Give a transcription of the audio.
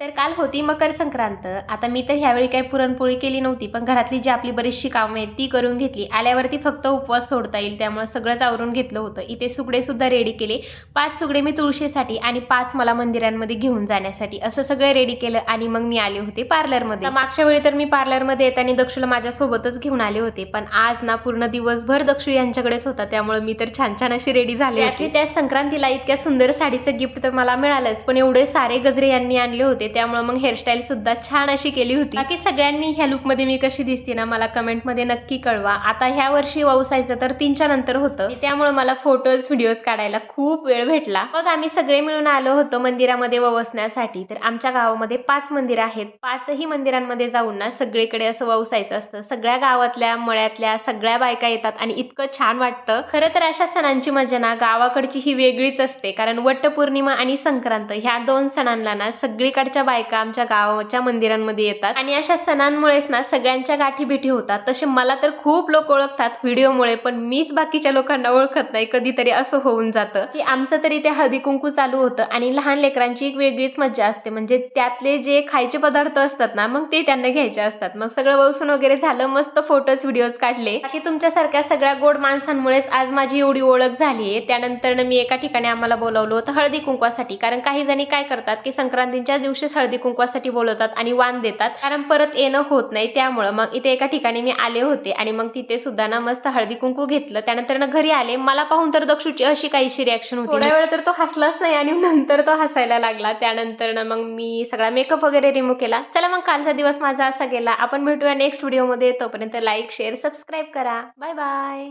तर काल होती मकर संक्रांत. आता मी तर ह्यावेळी काही पुरणपोळी केली नव्हती पण घरातली जी आपली बरीचशी कामं आहेत ती करून घेतली. आल्यावरती फक्त उपवास सोडता येईल त्यामुळे सगळंच आवरून घेतलं होतं. इथे सुगडेसुद्धा रेडी केले. पाच सुगडे मी तुळशीसाठी आणि पाच मला मंदिरांमध्ये घेऊन जाण्यासाठी असं सगळं रेडी केलं आणि मग मी आले होते पार्लरमध्ये. मागच्या वेळी तर मी पार्लरमध्ये येताना दक्षूला माझ्यासोबतच घेऊन आले होते पण आज ना पूर्ण दिवसभर दक्षू यांच्याकडेच होता त्यामुळे मी तर छान छान अशी रेडी झाले त्या संक्रांतीला इतक्या सुंदर साडीचं गिफ्ट तर मला मिळालंच पण एवढे सारे गजरे यांनी आणले होते त्यामुळे मग हेअरस्टाईल सुद्धा छान अशी केली होती. बाकी सगळ्यांनी ह्या लुकमध्ये मी कशी दिसते ना मला कमेंटमध्ये नक्की कळवा. आता ह्या वर्षी ववसायचं तर तीनच्या नंतर होतं. त्यामुळे मला फोटोज व्हिडिओज काढायला खूप वेळ भेटला. मग आम्ही सगळे मिळून आलो होतो मंदिरामध्ये ववसण्यासाठी तर आमच्या गावामध्ये पाच मंदिर आहेत. पाचही मंदिरांमध्ये जाऊन ना सगळीकडे असं ववसायचं असतं. सगळ्या गावातल्या मळ्यातल्या सगळ्या बायका येतात आणि इतकं छान वाटतं. खरं तर अशा सणांची मजा ना गावाकडची ही वेगळीच असते. कारण वटपौर्णिमा आणि संक्रांत ह्या दोन सणांना ना सगळीकडच्या बायका आमच्या गावाच्या मंदिरांमध्ये येतात. आणि अशा सणांमुळेच ना सगळ्यांच्या गाठी भेटी होतात. तसे मला तर खूप लोक ओळखतात व्हिडिओमुळे पण मीच बाकीच्या लोकांना ओळखत नाही. कधीतरी असं होऊन जातं. की आमचं तरी ते हळदी कुंकू चालू होतं आणि लहान लेकरांची एक वेगळीच मज्जा असते. म्हणजे त्यातले जे खायचे पदार्थ असतात ना मग ते त्यांना घ्यायचे असतात. मग सगळं वसून वगैरे झालं मस्त फोटोज व्हिडिओज काढले. बाकी तुमच्यासारख्या सगळ्या गोड माणसांमुळेच आज माझी एवढी ओळख झाली आहे त्यानंतर मी एका ठिकाणी आम्हाला बोलावलं होतं हळदी कुंकवासाठी. कारण काही जणी काय करतात की संक्रांतीच्या दिवशी दिवशीच हळदी कुंकवासाठी बोलवतात आणि वाण देतात. कारण परत येणं होत नाही त्यामुळं. मग इथे एका ठिकाणी मी आले होते आणि मग तिथे सुद्धा ना मस्त हळदी कुंकू घेतलं. त्यानंतर ना घरी आले. मला पाहून तर दक्षूची अशी काहीशी रिॲक्शन होती. थोड्या वेळ तर तो हसलाच नाही आणि नंतर तो हसायला लागला. त्यानंतर ना मग मी सगळा मेकअप वगैरे रिमूव्ह केला. चला मग कालचा दिवस माझा असा गेला. आपण भेटूया नेक्स्ट व्हिडिओमध्ये तोपर्यंत लाईक शेअर सबस्क्राईब करा. Bye bye